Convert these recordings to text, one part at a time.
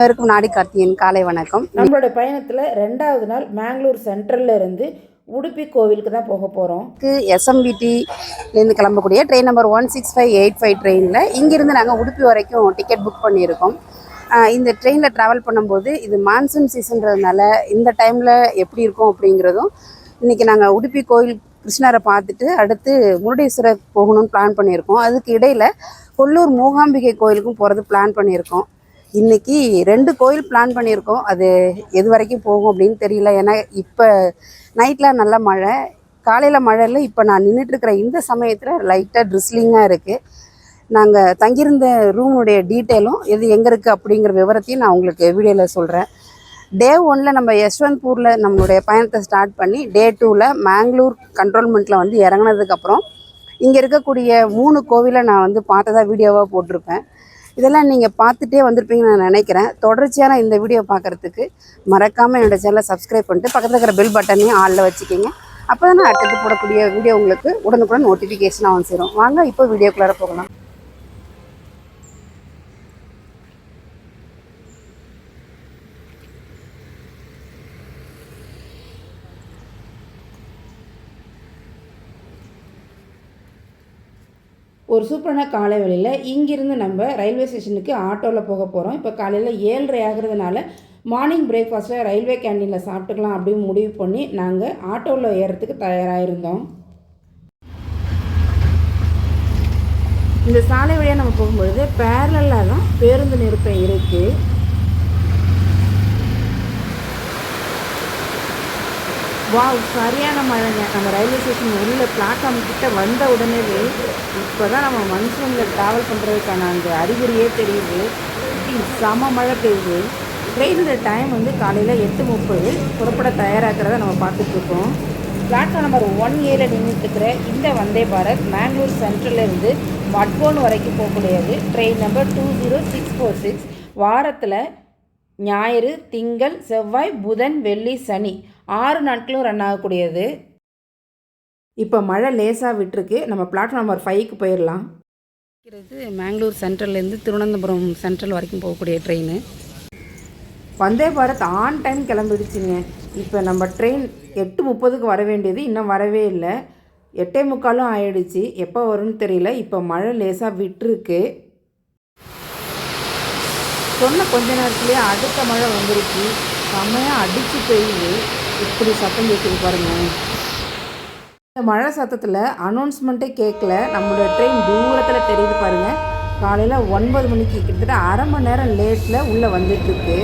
அனைவருக்கும் நாடி கார்த்தியின் காலை வணக்கம். நம்மளோட பயணத்தில் ரெண்டாவது நாள் மேங்களூர் சென்ட்ரல்ல இருந்து உடுப்பி கோவிலுக்கு தான் போக போகிறோம் எஸ்எம்பிடிலேருந்து கிளம்பக்கூடிய train number one six five eight five ட்ரெயினில் இங்கேருந்து நாங்கள் உடுப்பி வரைக்கும் டிக்கெட் புக் பண்ணியிருக்கோம். இந்த ட்ரெயினில் ட்ராவல் பண்ணும்போது இது மான்சூன் சீசன்றதுனால இந்த டைமில் எப்படி இருக்கும் அப்படிங்கிறதும் இன்றைக்கி நாங்கள் உடுப்பி கோயில் கிருஷ்ணரை பார்த்துட்டு அடுத்து முருடேஸ்வரர் போகணும்னு பிளான் பண்ணியிருக்கோம். அதுக்கு இடையில் கொல்லூர் மூகாம்பிகை கோயிலுக்கும் போகிறது பிளான் பண்ணியிருக்கோம். இன்னைக்கு ரெண்டு கோயில் பிளான் பண்ணியிருக்கோம். அது எது வரைக்கும் போகும் அப்படின்னு தெரியல. ஏன்னா இப்போ நைட்டில் நல்ல மழை. காலையில் மழை இல்லை இப்போ நான் நின்றுட்டுருக்கிற இந்த சமயத்தில் லைட்டாக ட்ரிஸ்லிங்காக இருக்குது நாங்கள் தங்கியிருந்த ரூமுடைய டீட்டெயிலும் எது எங்கே இருக்குது அப்படிங்கிற விவரத்தையும் நான் உங்களுக்கு வீடியோவில் சொல்கிறேன் டே ஒனில் நம்ம யஷ்வந்த்பூரில் நம்மளுடைய பயணத்தை ஸ்டார்ட் பண்ணி டே டூவில் மேங்களூர் கண்ட்ரோல்மெண்ட்டில் வந்து இறங்குனதுக்கப்புறம் இங்கே இருக்கக்கூடிய மூணு கோவிலை நான் வந்து பார்த்ததா வீடியோவாக போட்டிருப்பேன். இதெல்லாம் நீங்கள் பார்த்துட்டே வந்திருப்பீங்கன்னு நான் நினைக்கிறேன். தொடர்ச்சியான இந்த வீடியோ பார்க்குறதுக்கு மறக்காமல் என்னோட சேனலை சப்ஸ்கிரைப் பண்ணிட்டு பக்கத்தில் இருக்கிற பெல் பட்டனையும் ஆளில் வச்சுக்கிங்க. அப்போ தான் நான் அடுத்தது போடக்கூடிய வீடியோ உங்களுக்கு உடனுக்குடன் நோட்டிஃபிகேஷனாக வந்து சேரும். வாங்க இப்போ வீடியோக்குள்ளார போகலாம். ஒரு சூப்பரான காலை வேளையில் இங்கிருந்து நம்ம ரயில்வே ஸ்டேஷனுக்கு ஆட்டோவில் போக போகிறோம் இப்போ காலையில் ஏழரை ஆகிறதுனால மார்னிங் பிரேக்ஃபாஸ்ட்டில் ரயில்வே கேண்டீனில் சாப்பிட்டுக்கலாம் அப்படின்னு முடிவு பண்ணி நாங்கள் ஆட்டோவில் ஏறுறதுக்கு தயாராக இருந்தோம் இந்த சாலை வழியாக நம்ம போகும்பொழுது பேரலாக தான் பேருந்து நிறுத்தம் இருக்குது வாவ் சரியான மழைங்க. நம்ம ரயில்வே ஸ்டேஷன் உள்ள பிளாட்ஃபார்ம் கிட்ட வந்த உடனே இப்போ தான் நம்ம மன்சூனில் ட்ராவல் பண்ணுறதுக்கான அந்த அறிகுறியே தெரியுது. இப்படி செம மழை பெய்யுது. ட்ரெயினோட டைம் வந்து காலையில் எட்டு முப்பது புறப்பட தயாராகிறத நம்ம பார்த்துட்ருக்கோம். பிளாட்ஃபார்ம் நம்பர் ஒன் ஏல நின்றுட்டுருக்கிற இந்த வந்தே பாரத் மேங்களூர் சென்ட்ரல்லேருந்து வட்போன் வரைக்கும் போகக்கூடியது train number two zero six four six வாரத்தில் ஞாயிறு திங்கள் செவ்வாய் புதன் வெள்ளி சனி. ஆறு நாட்களும் ரன் ஆகக்கூடியது. இப்போ மழை லேசாக விட்டுருக்கு. நம்ம பிளாட்ஃபார்ம் நம்பர் ஃபைவ்க்கு போயிடலாம் மேங்களூர் சென்ட்ரல்லேருந்து திருவனந்தபுரம் சென்ட்ரல் வரைக்கும் போகக்கூடிய train Vande Bharat on time கிளம்பிடுச்சுங்க. இப்போ நம்ம ட்ரெயின் எட்டு முப்பதுக்கு வர வேண்டியது இன்னும் வரவே இல்லை. எட்டே முக்காலும் ஆயிடுச்சு. எப்போ வரும்னு தெரியல. இப்போ மழை லேசாக விட்டுருக்கு. சொன்ன கொஞ்ச நேரத்துலேயே அடுத்த மழை வந்துருச்சு. செம்மையாக அடித்து பெய்யுது. இப்படி சத்தம் கேட்குது பாருங்கள் இந்த மழை சத்தத்தில் அனௌன்ஸ்மெண்ட்டே கேட்கல நம்மளோட ட்ரெயின் தூரத்தில் தெரியுது பாருங்கள் காலையில் ஒன்பது மணிக்கு கிட்டத்தட்ட அரை மணி நேரம் லேட்டில் உள்ளே வந்துட்டுருக்கு.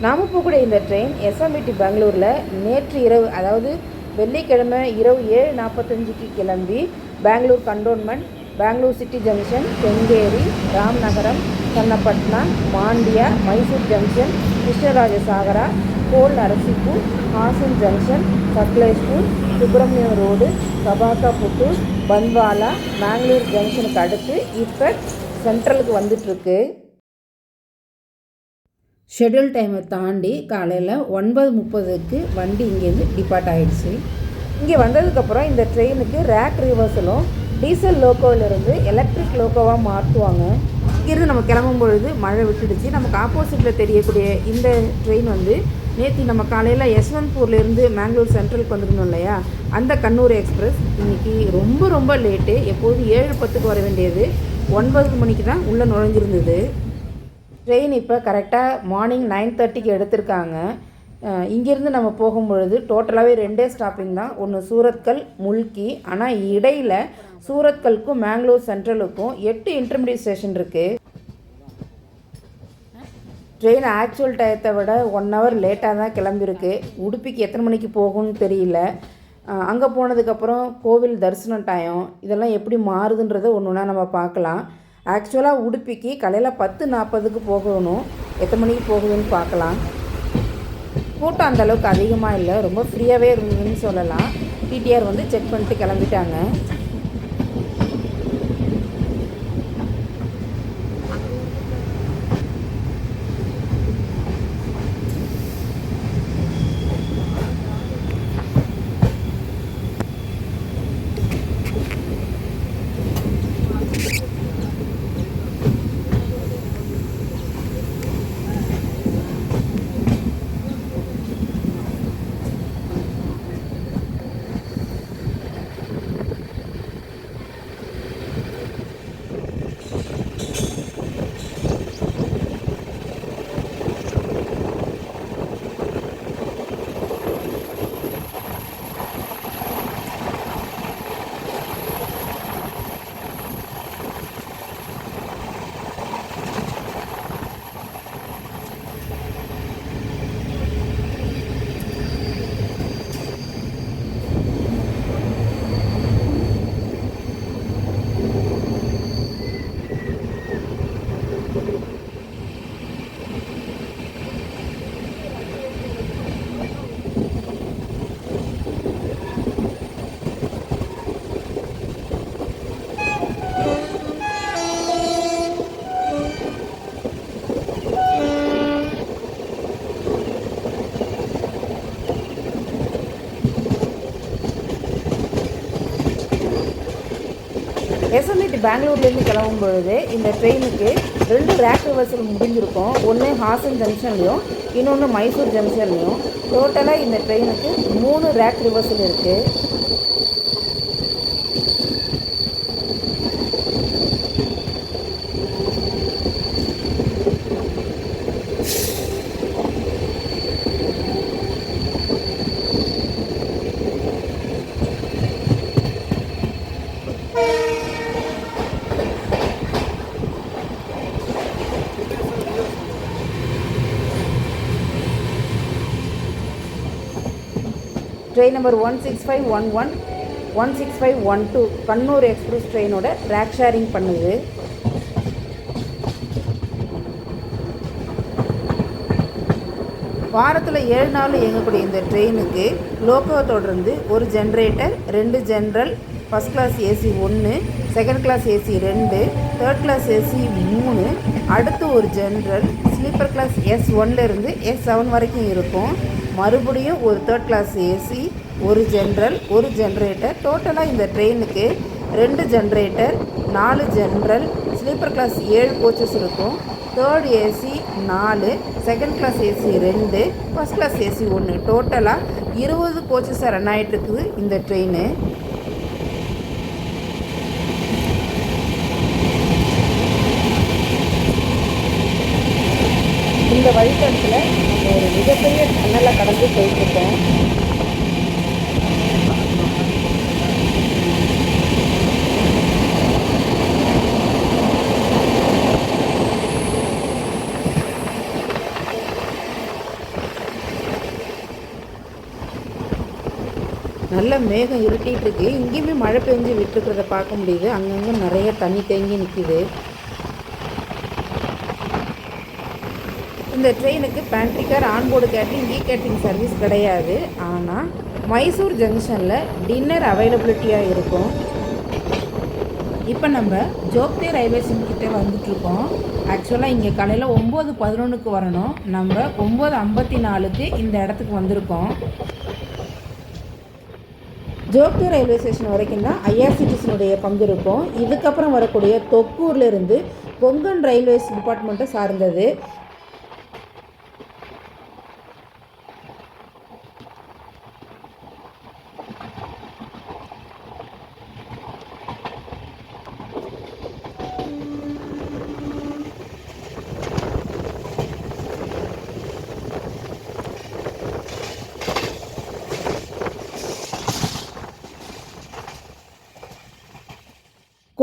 நாம் போகக்கூடிய இந்த ட்ரெயின் எஸ்எம்இடி பெங்களூரில் நேற்று இரவு அதாவது வெள்ளிக்கிழமை இரவு ஏழு நாற்பத்தஞ்சுக்கு கிளம்பி Bangalore cantonment Bangalore city junction Kengeri Ramanagaram Channapatna Mandya Mysore junction Krishnarajasagara Hole Narsipur Hassan junction Sakleshpur Subrahmanya road Kabakaputtur Bantwal Mangalore ஜங்ஷனுக்கு அடுத்து இப்போ சென்ட்ரலுக்கு வந்துட்டுருக்கு. ஷெட்யூல் டைமை தாண்டி காலையில் ஒன்பது முப்பதுக்கு வண்டி இங்கேருந்து டிபார்ட் ஆகிடுச்சு இங்கே வந்ததுக்கப்புறம் இந்த ட்ரெயினுக்கு ரேக் ரிவர்சலும் டீசல் லோக்கோவிலிருந்து எலக்ட்ரிக் லோக்கோவாக மாற்றுவாங்க. இங்கேருந்து நம்ம கிளம்பும் பொழுது மழை விட்டுடுச்சு. நமக்கு ஆப்போசிட்டில் தெரியக்கூடிய இந்த ட்ரெயின் வந்து நேற்று நம்ம காலையில் யஸ்வந்த்பூர்லேருந்து மேங்களூர் சென்ட்ரலுக்கு வந்துருந்தோம் இல்லையா? அந்த கண்ணூர் எக்ஸ்பிரஸ் இன்றைக்கி ரொம்ப ரொம்ப லேட்டு எப்போதும் ஏழு பத்துக்கு வர வேண்டியது. ஒன்பது மணிக்கு தான் உள்ளே நுழைஞ்சிருந்தது. ட்ரெயின் இப்போ கரெக்டாக மார்னிங் நைன் தேர்ட்டிக்கு எடுத்திருக்காங்க. இங்கேருந்து நம்ம போகும்பொழுது டோட்டலாகவே ரெண்டே ஸ்டாப்பிங் தான். ஒன்று சூரத்கல் முல்கி. ஆனால் இடையில் சூரத்கலுக்கும் மேங்களூர் சென்ட்ரலுக்கும் எட்டு இன்டர்மீடியட் ஸ்டேஷன் இருக்குது ட்ரெயின் ஆக்சுவல் டயத்தை விட ஒன் ஹவர் லேட்டாக தான் கிளம்பியிருக்கு. உடுப்பிக்கு எத்தனை மணிக்கு போகும்னு தெரியல. அங்கே போனதுக்கப்புறம் கோவில் தரிசன டயம் இதெல்லாம் எப்படி மாறுதுன்றதை ஒன்று ஒன்றா நம்ம பார்க்கலாம். ஆக்சுவலாக உடுப்பிக்கு காலையில் பத்து நாற்பதுக்கு போகணும். எத்தனை மணிக்கு போகுதுன்னு பார்க்கலாம். கூட்டம் அந்தளவுக்கு அதிகமாக இல்லை. ரொம்ப ஃப்ரீயாகவே இருந்ததுன்னு சொல்லலாம். டிடிஆர் வந்து செக் பண்ணிட்டு கிளம்பிட்டாங்க. நைட்டு பெங்களூர்லேருந்து கிளம்பும் பொழுது இந்த ட்ரெயினுக்கு ரெண்டு ரேக் ரிவர்சல் முடிஞ்சிருக்கும். ஒன்று ஹாசன் ஜங்ஷன்லேயும் இன்னொன்று மைசூர் ஜங்ஷன்லேயும் டோட்டலாக இந்த ட்ரெயினுக்கு மூணு ரேக் ரிவர்சல் இருக்குது train number one six five one one one six five one two Kannur express ட்ரெயினோட rake sharing பண்ணுது. வாரத்தில் ஏழு நாள் இயங்கக்கூடிய இந்த ட்ரெயினுக்கு லோக்கோ தொடர்ந்து ஒரு ஜென்ரேட்டர் ரெண்டு ஜென்ரல் ஃபஸ்ட் கிளாஸ் ஏசி ஒன்று செகண்ட் கிளாஸ் ஏசி ரெண்டு தேர்ட் கிளாஸ் ஏசி மூணு அடுத்து ஒரு ஜென்ரல் ஸ்லீப்பர் கிளாஸ் எஸ் ஒன்லேருந்து எஸ் செவன் வரைக்கும் இருக்கும். மறுபடியும் ஒரு தேர்ட் கிளாஸ் ஏசி ஒரு ஜென்ரல் ஒரு ஜென்ரேட்டர் டோட்டலாக இந்த ட்ரெயினுக்கு ரெண்டு ஜென்ரேட்டர் நாலு ஜென்ரல் ஸ்லீப்பர் கிளாஸ் ஏழு கோச்சஸ் இருக்கும். தேர்ட் ஏசி நாலு செகண்ட் கிளாஸ் ஏசி ரெண்டு ஃபஸ்ட் கிளாஸ் ஏசி ஒன்று டோட்டலாக இருபது கோச்சஸாக ரன் ஆகிட்டுருக்குது இந்த ட்ரெயின் இந்த வழித்தடத்தில் ஒரு மிகப்பெரிய டன்னலை கடந்து போயிட்டுருக்கோம் நல்லா மேகம் இருட்டிகிட்டு இருக்கு. இங்கேயுமே மழை பெஞ்சு விட்டுருக்கிறத பார்க்க முடியுது. அங்கங்கே நிறைய தண்ணி தேங்கி நிற்கிது இந்த ட்ரெயினுக்கு pantry car onboard catering E catering service கிடையாது. ஆனால் மைசூர் ஜங்ஷனில் டின்னர் அவைலபிலிட்டியாக இருக்கும். இப்போ நம்ம ஜோக்தே ரயில்வே கிட்டே வந்துட்ருக்கோம் ஆக்சுவலாக இங்கே காலையில் ஒம்பது பதினொன்றுக்கு வரணும். நம்ம ஒம்பது ஐம்பத்தி நாலுக்கு இந்த இடத்துக்கு வந்திருக்கோம். ஜோக்பூர் ரயில்வே ஸ்டேஷன் வரைக்கும் தான் ஐஆர்சிடிசினுடைய பங்கு இருக்கும் இதுக்கப்புறம் வரக்கூடிய தொக்கூர்லேருந்து கொங்கன் ரயில்வேஸ் டிபார்ட்மெண்ட்டை சார்ந்தது.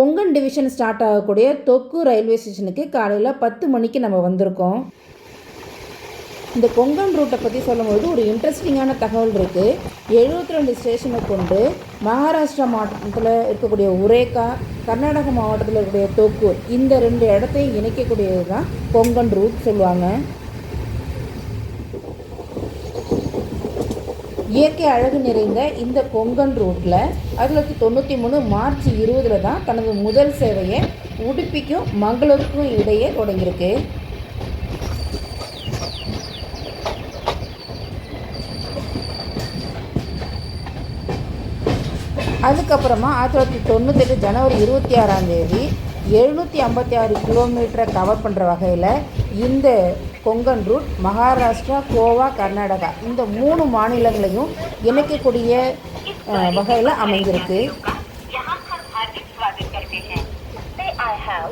கொங்கன் டிவிஷன் ஸ்டார்ட் ஆகக்கூடிய தொக்கு ரயில்வே ஸ்டேஷனுக்கு காலையில் பத்து மணிக்கு நம்ம வந்திருக்கோம். இந்த கொங்கன் ரூட்டை பற்றி சொல்லும்போது ஒரு இன்ட்ரெஸ்டிங்கான தகவல் இருக்குது எழுபத்தி ரெண்டு ஸ்டேஷனை கொண்டு மகாராஷ்டிரா மாவட்டத்தில் இருக்கக்கூடிய உரேகா கர்நாடக மாவட்டத்தில் இருக்கக்கூடிய தொக்கூர் இந்த ரெண்டு இடத்தையும் இணைக்கக்கூடியது தான் கொங்கன் ரூட் சொல்லுவாங்க. இயற்கை அழகு நிறைந்த இந்த கொங்கன் ரூட்டில் ஆயிரத்தி தொள்ளாயிரத்தி தொண்ணூற்றி மூணு மார்ச் இருபதில் தான் தனது முதல் சேவையை உடுப்பிக்கும் மங்களூருக்கும் இடையே தொடங்கியிருக்கு. அதுக்கப்புறமா ஆயிரத்தி தொள்ளாயிரத்தி தொண்ணூத்தெட்டு ஜனவரி இருபத்தி ஆறாம் தேதி எழுநூற்றி ஐம்பத்தி ஆறு கிலோமீட்டரை கவர் பண்ணுற வகையில் இந்த கொங்கன் ரூட் மகாராஷ்டிரா கோவா கர்நாடகா இந்த மூணு மாநிலங்களையும் இணைக்கக்கூடிய வகையில் அமைஞ்சிருக்கு.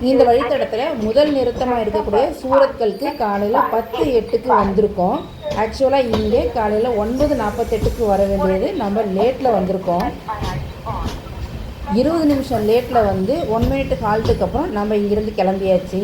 இந்த வழித்தடத்தில் முதல் நிறுத்தமாக இருக்கக்கூடிய சூரத்கலுக்கு காலையில் பத்து எட்டுக்கு வந்திருக்கோம். ஆக்சுவலாக இங்கே காலையில் ஒன்பது நாற்பத்தெட்டுக்கு வர வேண்டியது. நம்ம லேட்டில் வந்திருக்கோம். இருபது நிமிஷம் லேட்டில் வந்து ஒன் மினிட் ஹால்ட்டுக்கு அப்புறம் நம்ம இங்கிருந்து கிளம்பியாச்சு.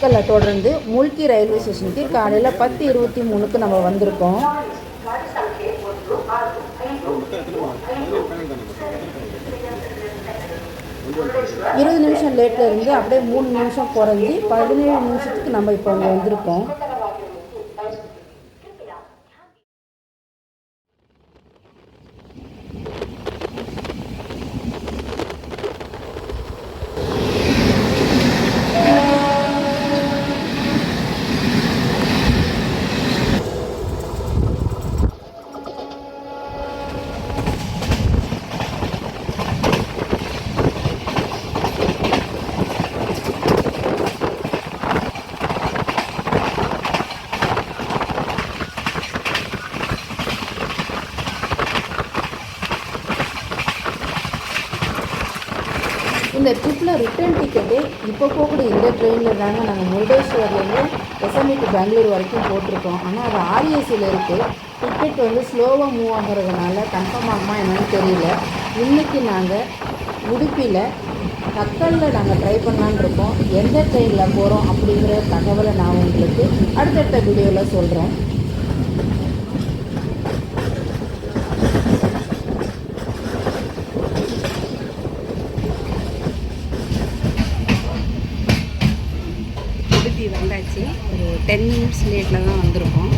தக்கலை தொடர்ந்து முல்கி ரயில்வே ஸ்டேஷனுக்கு காலையில் பத்து இருபத்தி மூணுக்கு நம்ம வந்திருக்கோம். இருபது நிமிஷம் லேட்டில் இருந்து அப்படியே மூணு நிமிஷம் குறைஞ்சி பதினேழு நிமிஷத்துக்கு நம்ம இப்போ அங்கே வந்திருக்கோம். இந்த ட்ரிப்பில் ரிட்டர்ன் டிக்கெட்டு இப்போ போகக்கூடிய இந்த ட்ரெயினில் தாங்க நாங்கள் முருடேஸ்வர்லேருந்து எஸ்எம்இ டு பெங்களூர் வரைக்கும் போட்டிருக்கோம். ஆனால் அது ஆர்ஏசியில் இருக்குது டிக்கெட் வந்து ஸ்லோவாக மூவ் ஆகுறதுனால கன்ஃபார்ம் ஆகுமா என்னன்னு தெரியல. இன்றைக்கி நாங்கள் உடுப்பியில் தக்கலில் நாங்கள் ட்ரை பண்ணலான்னு இருக்கோம். எந்த ட்ரெயினில் போகிறோம் அப்படிங்கிற தகவலை நான் உங்களுக்கு அடுத்தடுத்த வீடியோவில் சொல்கிறேன் உடுப்பி வந்தாச்சு ஒரு டென் மினிட்ஸ் லேட்டில் தான் வந்திருக்கோம்.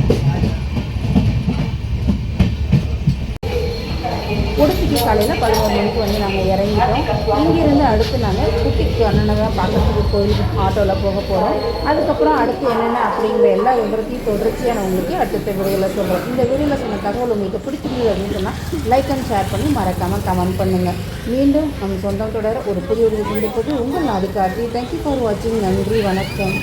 உடுப்பிக்கு காலையில் பதினோரு மணிக்கு வந்து நாங்கள் இறங்கிட்டோம். இங்கேருந்து அடுத்து நாங்கள் குட்டிக்கு அண்ணனை பார்க்கறதுக்கு கோயிலுக்கு ஆட்டோவில் போக போகிறோம் அதுக்கப்புறம் அடுத்து என்னென்ன அப்படிங்கிற எல்லா விவரத்தையும் தொடர்ச்சியாக நான் உங்களுக்கு அடுத்த வீடியோவில் சொல்கிறேன் இந்த வீடியோவில் சொன்ன தகவல் உங்களுக்கு பிடிச்சிருந்தது அப்படின்னு சொன்னால் லைக் அண்ட் ஷேர் பண்ணி மறக்காமல் கமெண்ட் பண்ணுங்கள் மீண்டும் நம்ம சொந்தம் தொடர ஒரு புதிய வீடியோ போட்டு உங்கள் நாடு காட்டி. தேங்க்யூ ஃபார் வாட்சிங் நன்றி வணக்கம்.